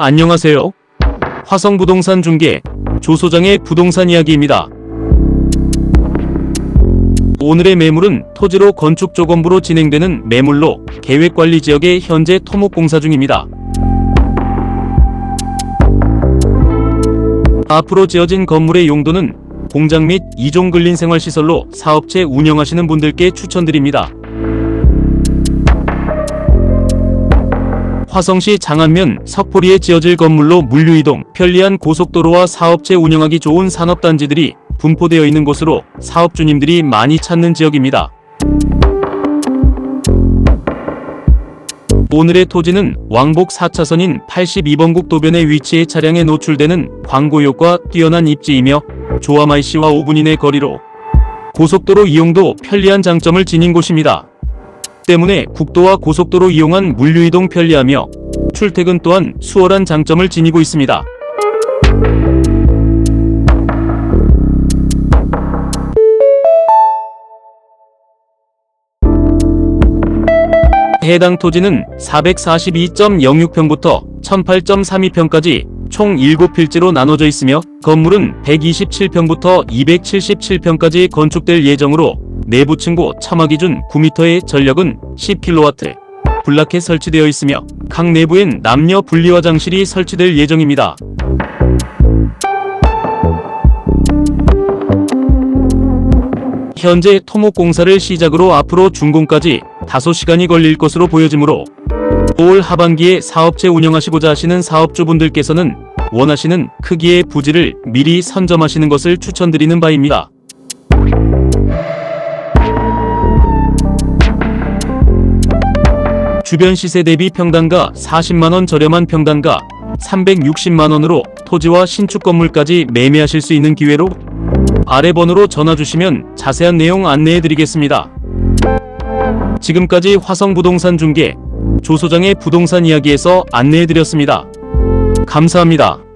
안녕하세요. 화성부동산 중개 조소장의 부동산 이야기입니다. 오늘의 매물은 토지로 건축 조건부로 진행되는 매물로 계획관리 지역에 현재 토목 공사 중입니다. 앞으로 지어진 건물의 용도는 공장 및 이종 근린 생활시설로 사업체 운영하시는 분들께 추천드립니다. 화성시 장안면 석포리에 지어질 건물로 물류이동, 편리한 고속도로와 사업체 운영하기 좋은 산업단지들이 분포되어 있는 곳으로 사업주님들이 많이 찾는 지역입니다. 오늘의 토지는 왕복 4차선인 82번 국 도변에 위치해 차량에 노출되는 광고효과 뛰어난 입지이며 조아마이시와 5분 이내 거리로 고속도로 이용도 편리한 장점을 지닌 곳입니다. 때문에 국도와 고속도로 이용한 물류이동 편리하며 출퇴근 또한 수월한 장점을 지니고 있습니다. 해당 토지는 442.06평부터 1008.32평까지 총 7필지로 나눠져 있으며 건물은 127평부터 277평까지 건축될 예정으로 내부 층고 처마 기준 9m의 전력은 10kW 블라켓 설치되어 있으며 각 내부엔 남녀 분리 화장실이 설치될 예정입니다. 현재 토목 공사를 시작으로 앞으로 준공까지 5시간이 걸릴 것으로 보여지므로 올 하반기에 사업체 운영하시고자 하시는 사업주분들께서는 원하시는 크기의 부지를 미리 선점하시는 것을 추천드리는 바입니다. 주변 시세 대비 평당가 40만원 저렴한 평당가 360만원으로 토지와 신축 건물까지 매매하실 수 있는 기회로 아래 번호로 전화 주시면 자세한 내용 안내해 드리겠습니다. 지금까지 화성부동산 중개 조소장의 부동산 이야기에서 안내해 드렸습니다. 감사합니다.